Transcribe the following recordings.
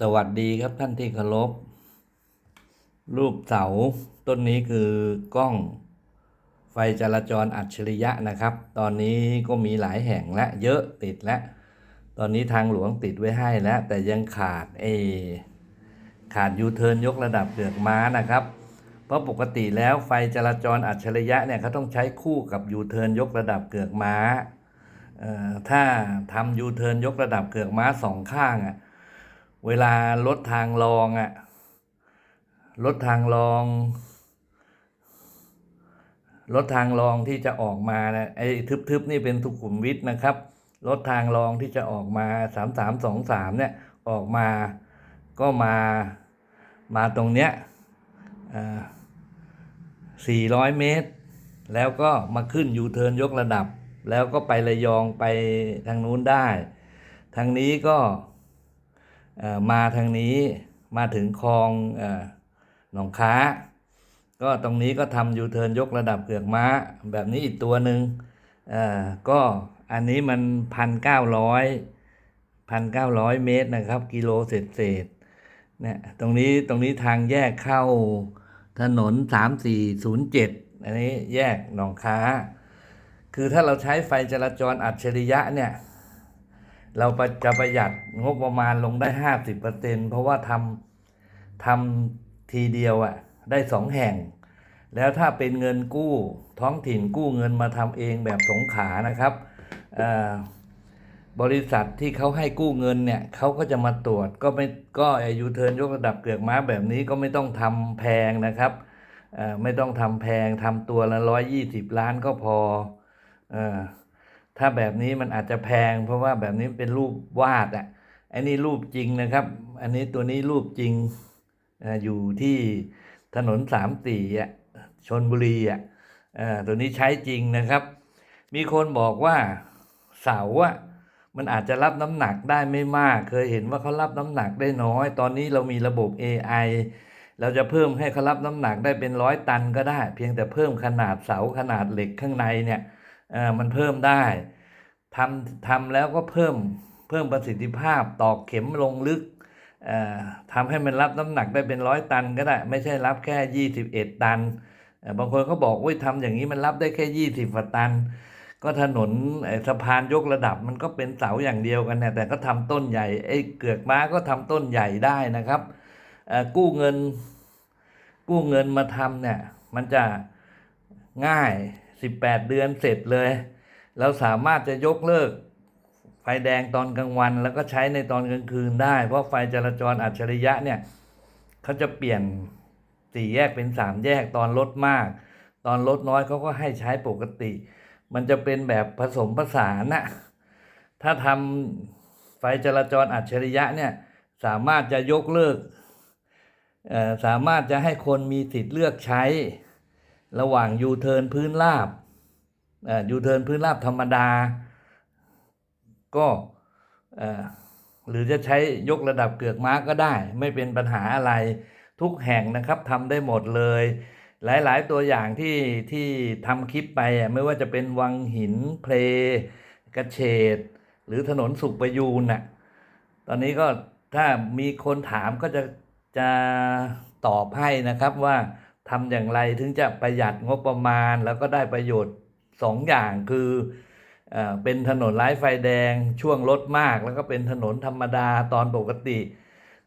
สวัสดีครับท่านที่เคารพ รูปเสาต้นนี้คือกล้องไฟจราจรอัจฉริยะนะครับ ตอนนี้ก็มีหลายแห่งและเยอะติดแล้ว ตอนนี้ทางหลวงติดไว้ให้แล้ว แต่ยังขาดเอขาดยูเทิร์นยกระดับเดือกม้านะครับ เพราะปกติแล้วไฟจราจรอัจฉริยะเนี่ยเขาต้องใช้คู่กับยูเทิร์นยกระดับเกือกม้าถ้าทำยูเทิร์นยกระดับเกือกม้าสองข้างอะ เวลารถทางรองอะรถทางรองรถทางรองที่จะออกมานะไอ้ทึบๆนี่เป็นสุขุมวิทนะครับรถทางรองที่จะออกมาสามสามสองสามเนี่ยออกมาก็มามาตรงเนี้ยสี่ร้อยเมตร แล้วก็มาขึ้นยูเทิร์นยกระดับ แล้วก็ไประยองไปทางนู้นได้ ทางนี้ก็ มาทางนี้มาถึงคลองอหนองค้า ก็ตรงนี้ก็ทำยูเทิร์นยกระดับเกือกม้า แบบนี้อีกตัวหนึ่งก็อันนี้มันพันเก้าร้อยพันเก้าร้อยเมตรนะครับ กิโลเศษเศษเนี่ยตรงนี้ตรงนี้ทางแยกเข้าถนนสามสี่ศูนย์เจ็ดอันนี้แยกหนองค้า คือถ้าเราใช้ไฟจราจรอัจฉริยะเนี่ย เราจะประหยัดงบประมาณลงได้ห้าสิบเปอร์เซ็นเพราะว่าทำทำทีเดียวอะ่ะ ได้สองแห่ง แล้วถ้าเป็นเงินกู้ท้องถิ่นกู้เงินมาทำเองแบบสงขานะครับบริษัทที่เขาให้กู้เงินเนี่ยเขาก็จะมาตรวจก็ไม่ก็อายูเทินยกระดับเกือกม้าแบบนี้ก็ไม่ต้องทำแพงนะครับไม่ต้องทำแพงทำตัวละร้อยยี่สิบล้านก็พออ ถ้าแบบนี้มันอาจจะแพง เพราะว่าแบบนี้เป็นรูปวาดอะอันนี้รูปจริงนะครับ อันนี้ตัวนี้รูปจริงอยู่ที่ถนนสามสี่อะชนบุรีอะอ่าตัวนี้ใช้จริงนะครับ มีคนบอกว่าเสาอะมันอาจจะรับน้ำหนักได้ไม่มาก เคยเห็นว่าเขารับน้ำหนักได้น้อย ตอนนี้เรามีระบบ AI เราจะเพิ่มให้เขารับน้ำหนักได้เป็นร้อยตันก็ได้ เพียงแต่เพิ่มขนาดเสาขนาดเหล็กข้างในเนี่ย อ่อมันเพิ่มได้ทำทำแล้วก็เพิ่มเพิ่มประสิทธิภาพตอกเข็มลงลึกอ่อทำให้มันรับน้ำหนักได้เป็นร้อยตันก็ได้ ไม่ใช่รับแค่ยี่สิบเอ็ดตันอ่อบางคนเขาบอกว่าทำอย่างนี้มันรับได้แค่ยี่สิบตัน ก็ถนนสะพานยกระดับมันก็เป็นเสาอย่างเดียวกันเนี่ยแต่ก็ทำต้นใหญ่ไอ้เกือกม้าก็ทำต้นใหญ่ได้นะครับอ่อกู้เงินกู้เงินมาทำเนี่ยมันจะง่าย 18 เดือนเสร็จเลย เราสามารถจะยกเลิก ไฟแดงตอนกลางวัน แล้วก็ใช้ในตอนกลางคืนได้ เพราะไฟจราจรอัจฉริยะเนี่ยเขาจะเปลี่ยนสี่แยกเป็นสามแยกตอนรถมาก ตอนรถน้อยเขาก็ให้ใช้ปกติ มันจะเป็นแบบผสมผสานนะถ้าทำไฟจราจรอัจฉริยะเนี่ยสามารถจะยกเลิกสามารถจะให้คนมีสิทธิ์เลือกใช้ ระหว่างยูเทิร์นพื้นราบยูเทิร์นพื้นราบธรรมดา ก็หรือจะใช้ยกระดับเกือกม้าก็ได้ ไม่เป็นปัญหาอะไรทุกแห่งนะครับทำได้หมดเลย หลายๆ ตัวอย่างที่ที่ทำคลิปไปอะไม่ว่าจะเป็นวังหินเพล กระเฉดหรือถนนสุขประยูนน่ะตอนนี้ก็ถ้ามีคนถามก็จะจะตอบให้นะครับว่า ทำอย่างไรถึงจะประหยัดงบประมาณแล้วก็ได้ประโยชน์สองอย่างคือเออเป็นถนนไร้ไฟแดงช่วงรถมาก แล้วก็เป็นถนนธรรมดาตอนปกติ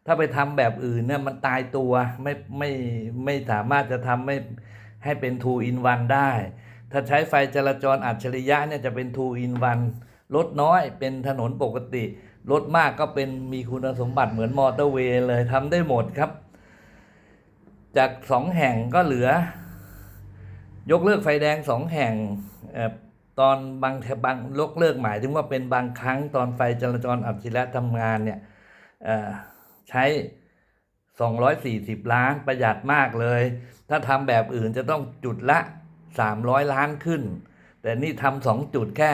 ถ้าไปทำแบบอื่นเนี่ยมันตายตัวไม่ไม่ไม่สามารถจะทำไม่ให้เป็น two in one ได้ ถ้าใช้ไฟจราจรอัจฉริยะเนี่ยจะเป็น two in one รถน้อยเป็นถนนปกติ รถมากก็เป็นมีคุณสมบัติเหมือนมอเตอร์เวย์เลยทำได้หมดครับ จากสองแห่งก็เหลือ ยกเลิกไฟแดงสองแห่งอตอนบางบางยกเลิกหมายถึงว่าเป็นบางครั้งตอนไฟจราจรอัจฉริยะทำงานเนี่ยเอ่อใช้ 240 ล้านประหยัดมากเลย ถ้าทำแบบอื่นจะต้องจุดละ 300 ล้านขึ้น แต่นี่ทำสองจุดแค่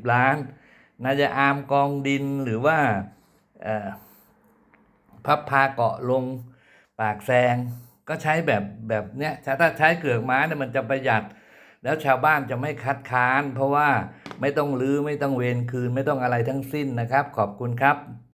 240 ล้านนาจะอามกองดินหรือว่าพับพาเกาะลง ปากแซงก็ใช้แบบแบบเนี้ยถ้าใช้เกือกม้าเนี่ยมันจะประหยัด แล้วชาวบ้านจะไม่คัดค้าน เพราะว่าไม่ต้องรื้อไม่ต้องเวรคืนไม่ต้องอะไรทั้งสิ้นนะครับ ขอบคุณครับ